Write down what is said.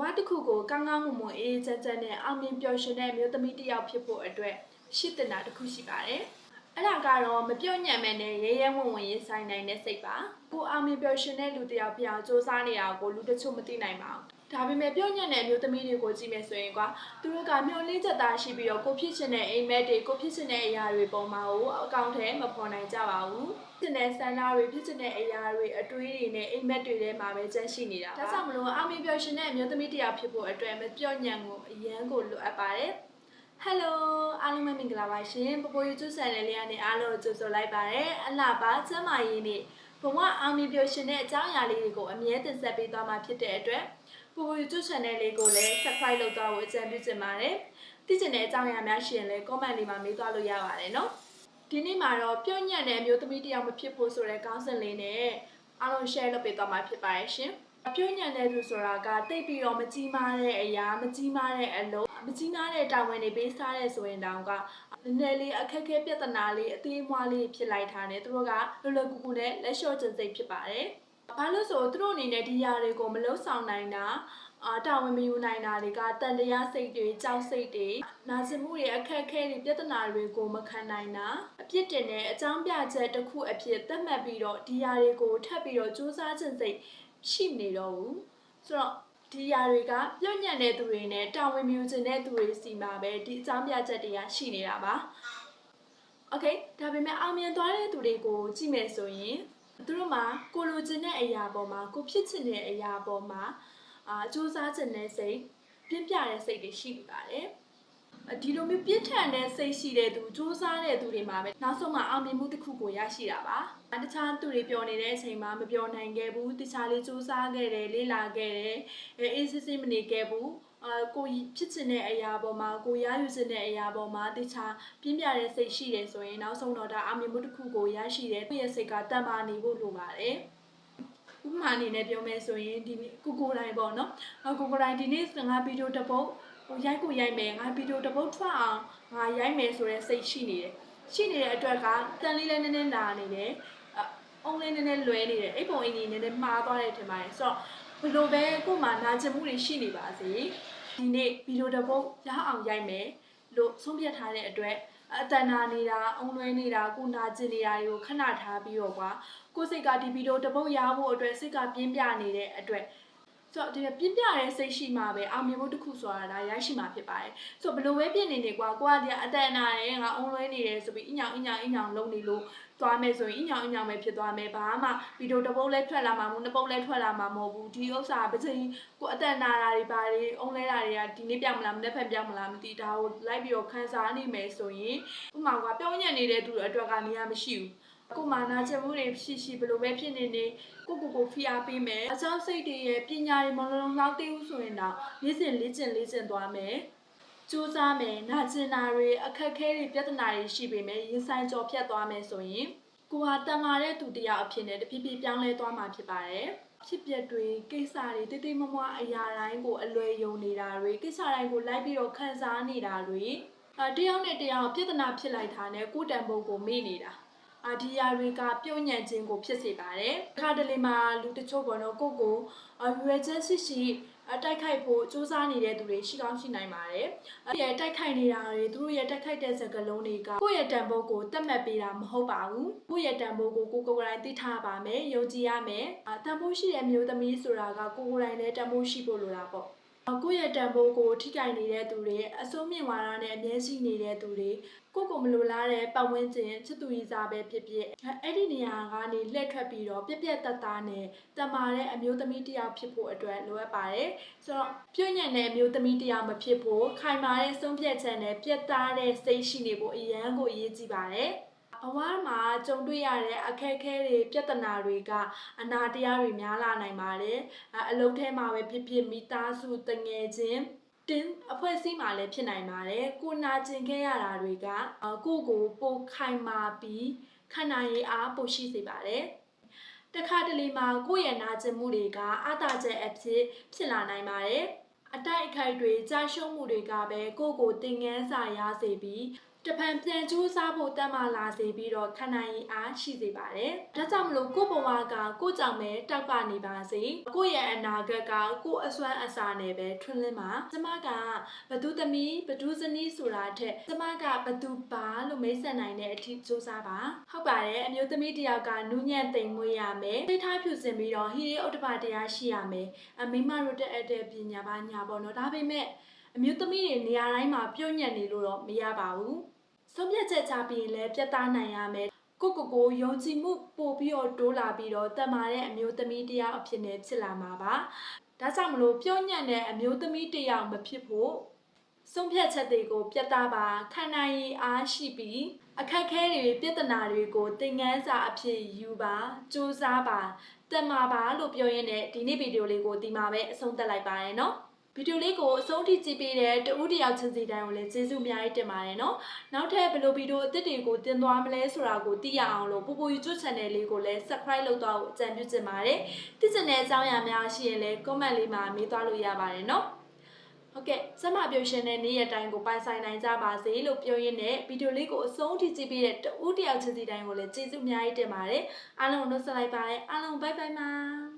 ဝတစ်ခုကိုကောင်းကောင်းမွန်မွန်အေးအေးချမ်းချမ်းနဲ့အောင်မြင်ပျော်ရွှင်တဲ့အမျိုးသမီးတစ်ယောက်ဖြစ်ဖို့အတွက်ရှစ်တင်တာတစ်ခုရှိပါတယ်အဲ့ဒါကတော့မပြော့ညံ့မဲနဲ့ရဲရဲဝံ့ဝံ့ရေးဆိုင်နိုင်တဲ့စိတ်ပါကိုအောင်မြင်ပျော်ရွှင်တဲ့လူတစ်ယောက်ဖြစ်အောင်စူးစမ်းနေတာကိုလူတချို့မသိနိုင်ပါဘူး ဒါပေမဲ့ပြော့ညံ့တဲ့အမျိုးသမီးတွေကိုကြည့်မယ်ဆိုရင်ကွာသူတို့ကမျှော်လင့်ချက်သားရှိပြီးတော့ကိုဖြစ်ချင်တဲ့အိမ်မက်တွေကိုဖြစ်ချင်တဲ့အရာတွေပုံမှာကိုအကောင့်ထဲမဖော်နိုင်ကြပါဘူးဖြစ်တဲ့စန္ဒာတွေဖြစ်ချင်တဲ့အရာတွေအတွေးတွေနဲ့အိမ်မက်တွေထဲမှာပဲကျန်ရှိနေတာပါဒါကြောင့်မလို့အောင်မြင်ပျော်ရွှင်တဲ့အမျိုးသမီးတစ်ယောက်ဖြစ်ဖို့အတွက်မပြော့ညံ့ကိုအရန်ကိုလိုအပ်ပါတယ် Hello အားလုံးပဲမင်္ဂလာပါရှင်ပပို YouTube channel လေးကနေအားလုံးကိုကြိုဆိုလိုက်ပါတယ်အလှပါကျမ်းမာရေးနေ့ဘဝအောင်မြင်ပျော်ရွှင်တဲ့အကြောင်းအရာလေးတွေကိုအမြဲတင်ဆက်ပေးသွားမှာဖြစ်တဲ့အတွက် ပပို YouTube channel လေးကိုလည်း subscribe လုပ်သွားဖို့အကြံပြုချင်ပါတယ်သိချင်တဲ့အကြောင်းအရာများရှိရင်လည်း comment လေးမှာမေးသွားလို့ရပါတယ်နော်ဒီနေ့မှာတော့ပြော့ညံ့တဲ့အမျိုးသမီးတစ်ယောက်မဖြစ်ဖို့ဆိုတဲ့ခေါင်းစဉ်လေးနဲ့အားလုံး share လုပ်ပေးသွားမှာဖြစ်ပါတယ်ရှင်ပြုံးညံတဲ့သူဆိုတာကတိတ်ပြီးတော့မကြီးမားတဲ့အရာမကြီးမားတဲ့အလုပ်မကြီးမားတဲ့တာဝန်တွေပေးစားတဲ့ဆိုရင်တောင်ကနည်းနည်းလေးအခက်အခဲပြဿနာလေးအသေးအမွှားလေးဖြစ်လိုက်တာနဲ့သူတို့ကလွယ်လွယ်ကူကူနဲ့လက်လျှော့ကျင်စိတ်ဖြစ်ပါတယ်။ ။ဘာလို့ဆိုသူတို့အနေနဲ့ဒီຢာတွေကိုမလုံဆောင်နိုင်တာအာတာဝန်မယူနိုင်တာတွေကတန်တရားစိတ်တွေကြောက်စိတ်တွေနာကျင်မှုတွေအခက်အခဲတွေပြဿနာတွေကိုမခံနိုင်တာအပြစ်တင်တဲ့အကြောင်းပြချက်တစ်ခုအဖြစ်သတ်မှတ်ပြီးတော့ဒီຢာတွေကိုထပ်ပြီးတော့စူးစမ်းခြင်းစိတ်ရှိနေတော့ဘူး။ဆိုတော့ဒီຢာတွေကပြည့်ညံ့တဲ့သူတွေနဲ့တာဝန်မယူခြင်းတဲ့သူတွေစီမှာပဲဒီအကြောင်းပြချက်တွေကရှိနေတာပါ။ Okay ဒါပေမဲ့အောင်မြင်သွားတဲ့သူတွေကိုကြည့်မယ်ဆိုရင် သူတို့မှာကိုလိုချင်တဲ့အရာပေါ်မှာကိုဖြစ်ချင်တဲ့အရာပေါ်မှာအာစူးစမ်းခြင်းတဲ့စိတ်ပြင်းပြတဲ့စိတ်တွေရှိနေပါတယ်ဒီလိုမျိုးပြင်းထန်တဲ့စိတ်ရှိတဲ့သူစူးစမ်းတဲ့သူတွေမှာပဲနောက်ဆုံးမှအောင်မြင်မှုတစ်ခုကိုရရှိတာပါတခြားသူတွေပြောနေတဲ့အချိန်မှာမပြောနိုင်ခဲ့ဘူးတခြားလေးစူးစမ်းခဲ့တယ်လေ့လာခဲ့တယ်အဲအေးစစ်စစ်မနေခဲ့ဘူး အာကိုဖြစ်ချင်တဲ့အရာပေါ်မှာကိုရယူချင်တဲ့အရာပေါ်မှာတခြားပြင်းပြတဲ့စိတ်ရှိတယ်ဆိုရင်နောက်ဆုံးတော့ဒါအောင်မြင်မှုတစ်ခုကိုရရှိတယ်သူ့ရဲ့စိတ်ကတန်မာနေဖို့လိုပါတယ်ဥပမာအနေနဲ့ပြောမယ်ဆိုရင်ဒီကိုကိုတိုင်းပေါ့နော်။ကိုကိုတိုင်းဒီနေ့ငါဗီဒီယိုတစ်ပုတ်ဟိုရိုက်ကိုရိုက်မယ်ငါဗီဒီယိုတစ်ပုတ်ထွက်အောင်ငါရိုက်မယ်ဆိုတဲ့စိတ်ရှိနေတယ်။ရှိနေတဲ့အတွက်ကတန်လေးလည်းနည်းနည်းနာနေတယ်။အုံးလေးနည်းနည်းလွဲနေတယ်။အိပ်ပုံအိမ်ကြီးနည်းနည်းမှားသွားတယ်ထင်ပါတယ်။ဆိုတော့ဘယ်လိုပဲကို့မှာနာကျင်မှုတွေရှိနေပါစေ။ ဒီနေ့ဗီဒီယိုတစ်ပုတ်ရအောင်ရိုက်မယ်လို့ဆုံးဖြတ်ထားတဲ့အတွက်အတန်နာနေတာအုံလွဲနေတာကိုနာကျင်နေတာတွေကိုခဏထားပြီးတော့ကွာကိုယ်စိတ်ကဒီဗီဒီယိုတစ်ပုတ်ရဖို့အတွက်စိတ်ကပြင်းပြနေတဲ့အတွက် ဆိုတော့ဒီပြင်းပြတဲ့စိတ်ရှိမှပဲအောင်မြင်ဖို့တစ်ခုဆိုတာဒါရရှိမှာဖြစ်ပါတယ်ဆိုတော့ဘလို့ပဲပြင်းနေနေကွာကိုကဒီအတန်နာတယ်ငါအုံလွဲနေတယ်ဆိုပြီးအညောင်အညောင်အညောင်လုံးနေလို့သွားမယ်ဆိုရင်အညောင်အညောင်ပဲဖြစ်သွားမယ်ဘာမှဗီဒီယိုတစ်ပုတ်လဲထွက်လာမှာမဟုတ်နှစ်ပုတ်လဲထွက်လာမှာမဟုတ်ဘူးဒီဥစ္စာပစိကိုအတန်နာတာတွေဘာတွေအုံလဲတာတွေကဒီနေ့ပြောင်းမလားမနေ့ဖက်ပြောင်းမလားမသိဒါကိုလိုက်ပြီးတော့ခန်းစားနေမယ်ဆိုရင်ဥပမာကပြောင်းညံ့နေတဲ့သူတွေအတွက်ကနေရာမရှိဘူး ကိုမာနာချက်မှုတွေဖြစ်ရှိဘလို့ပဲဖြစ်နေနေကိုကိုကိုဖိအားပေးမယ်အကြောင်းစိတ်တွေရဲ့ပညာတွေမလုံးလောက်သေးဘူးဆိုရင်တော့လေးစင်လေးကျင်လေးကျင်သွားမယ်စူးစမ်းမယ်နာကျင်တာတွေအခက်အခဲတွေပြဿနာတွေရှိပေမဲ့ရင်ဆိုင်ကြော်ဖြတ်သွားမယ်ဆိုရင်ကိုဟာတန်မာတဲ့သူတရားအဖြစ်နဲ့တဖြည်းဖြည်းပြောင်းလဲသွားမှာဖြစ်ပါတယ်ဖြစ်ပျက်တွေကိစ္စတွေတိတိမမွားအရာတိုင်းကိုအလွယ်ယုံနေတာတွေကိစ္စတိုင်းကိုလိုက်ပြီးတော့ခံစားနေတာတွေအတယောက်နဲ့တယောက်ပြဿနာဖြစ်လိုက်တာနဲ့ကိုယ်တန်ဖို့ကိုမေ့နေတာ အာဒီယာတွေကပြုံ့ညံ့ခြင်းကိုဖြစ်စေပါတယ်။ခါတလေမှာလူတချို့ကတော့ကိုယ့်ကိုရွယ်ချက်ရှိရှိအတိုက်ခိုက်ဖို့စူးစမ်းနေတဲ့သူတွေရှိကောင်းရှိနိုင်ပါတယ်။အဲ့ဒီတိုက်ခိုက်နေတာတွေသူတို့ရဲ့တိုက်ခိုက်တဲ့စကားလုံးတွေကကိုယ့်ရဲ့တန်ဖိုးကိုတတ်မှတ်ပေးတာမဟုတ်ပါဘူး။ကိုယ့်ရဲ့တန်ဖိုးကိုကိုကိုယ်ကိုယ်တိုင်သိထားပါမယ်။ယုံကြည်ရမယ်။တန်ဖိုးရှိတဲ့မျိုးသမီးဆိုတာကကိုကိုယ်တိုင်လည်းတန်ဖိုးရှိဖို့လိုတာပေါ့။ ကိုယ့်ရဲ့တန်ဖိုးကိုထိခိုက်နေတဲ့သူတွေအစိုးမြင့်ဝါဒနဲ့အမြဲရှိနေတဲ့သူတွေကိုကိုမလိုလားတဲ့ပတ်ဝန်းကျင်ချစ်သူရည်စားပဲဖြစ်ဖြစ်အဲ့ဒီနေရာကနေလှည့်ထွက်ပြီးတော့ပြက်ပြက်တတ်တာနဲ့တမာတဲ့အမျိုးသမီးတစ်ယောက်ဖြစ်ဖို့အတွက်လိုအပ်ပါတယ်ဆိုတော့ပြုံ့ညံ့တဲ့အမျိုးသမီးတစ်ယောက်မဖြစ်ဖို့ခိုင်မာတဲ့ဆုံးဖြတ်ချက်နဲ့ပြက်သားတဲ့စိတ်ရှိနေဖို့အရန်ကိုအရေးကြီးပါတယ် ဘဝမှာကြုံတွေ့ရတဲ့အခက်အခဲတွေပြဿနာတွေကအနာတရားတွေများလာနိုင်ပါတယ်အလုပ်ထဲမှာပဲဖြစ်ဖြစ်မိသားစုတငယ်ချင်းတင်းအဖွဲ့အစည်းမှာလည်းဖြစ်နိုင်ပါတယ်ကိုနာကျင်ခဲ့ရတာတွေကကိုကိုပိုခိုင်မာပြီးခန္ဓာရည်အားပိုရှိစေပါတယ်တခါတလေမှာကိုယ့်ရဲ့နာကျင်မှုတွေကအာသာချက်အဖြစ်ဖြစ်လာနိုင်ပါတယ်အတိုက်အခိုက်တွေကြာရှုံးမှုတွေကပဲကိုကိုတင်ငန်းစာရစေပြီး တပံပြန်ကြိုးစားဖို့တတ်မှလာစေပြီးတော့ခန္ဓာရည်အားရှိစေပါတယ်။ဒါကြောင့်မလို့ကိုယ့်ဘဝကကိုယ့်ကြောင့်ပဲတောက်ပနေပါစေ။ကိုယ့်ရဲ့အနာဂတ်ကကိုယ့်အစွမ်းအစာနဲ့ပဲထွန်းလင်းပါ။ကျမကဘသူသမီးဘသူဇနီးဆိုတာထက်ကျမကဘသူပါလို့မိတ်ဆက်နိုင်တဲ့အထိစူးစမ်းပါ။ဟုတ်ပါတယ်အမျိုးသမီးတစ်ယောက်ကနူးညံ့သိမ်မွေးရမယ်။စိတ်ထားဖြူစင်ပြီးတော့ဟီရီဥတ္တပတရားရှိရမယ်။အမိမတို့တက်အပ်တဲ့ပညာပါညာပေါ့နော်။ဒါပေမဲ့အမျိုးသမီးတွေနေရာတိုင်းမှာပြုံးညံ့နေလို့တော့မရပါဘူး။ ဆုံးဖြတ်ချက်ချပြီးရင်လည်းပြတ်သားနိုင်ရမယ်။ကိုကိုကိုယုံကြည်မှုပို့ပြီးတော့တိုးလာပြီးတော့တတ်မာတဲ့အမျိုးသမီးတစ်ယောက်အဖြစ်နဲ့ဖြစ်လာမှာပါ။ဒါကြောင့်မလို့ပြုံးညံ့တဲ့အမျိုးသမီးတစ်ယောက်မဖြစ်ဖို့ဆုံးဖြတ်ချက်တွေကိုပြတ်သားပါခန္ဓာရည်အားရှိပြီးအခက်ခဲတွေပြဿနာတွေကိုသင်ခန်းစာအဖြစ်ယူပါစူးစမ်းပါတတ်မှာပါလို့ပြောရင်းနဲ့ဒီနေ့ဗီဒီယိုလေးကိုဒီမှာပဲအဆုံးသတ်လိုက်ပါရနော် ဗီဒီယိုလေးကိုအဆုံးထိကြည့်ပေးတဲ့တဦးတယောက်ချင်းစီတိုင်းကိုလည်းကျေးဇူးအများကြီးတင်ပါတယ်နော်နောက်ထပ်ဘယ်လိုဗီဒီယိုအသစ်တွေကိုတင်သွားမလဲဆိုတာကိုသိရအောင်လို့ပူပူ YouTube channel လေးကိုလည်း subscribe လုပ်သွားဖို့အကြံပြုချင်ပါတယ်သိချင်တဲ့အကြောင်းအရာများရှိရင်လည်း comment လေးမှာမေးသွားလို့ရပါတယ်နော်ဟုတ်ကဲ့စမပြုရှင်တဲ့နေ့ရက်တိုင်းကိုပိုင်ဆိုင်နိုင်ကြပါစေလို့ပြောရင်းနဲ့ဗီဒီယိုလေးကိုအဆုံးထိကြည့်ပြီးတဲ့တဦးတယောက်ချင်းစီတိုင်းကိုလည်းကျေးဇူးအများကြီးတင်ပါတယ်အားလုံးကိုနှုတ်ဆက်လိုက်ပါတယ်အားလုံးဘိုင်ဘိုင်ပါ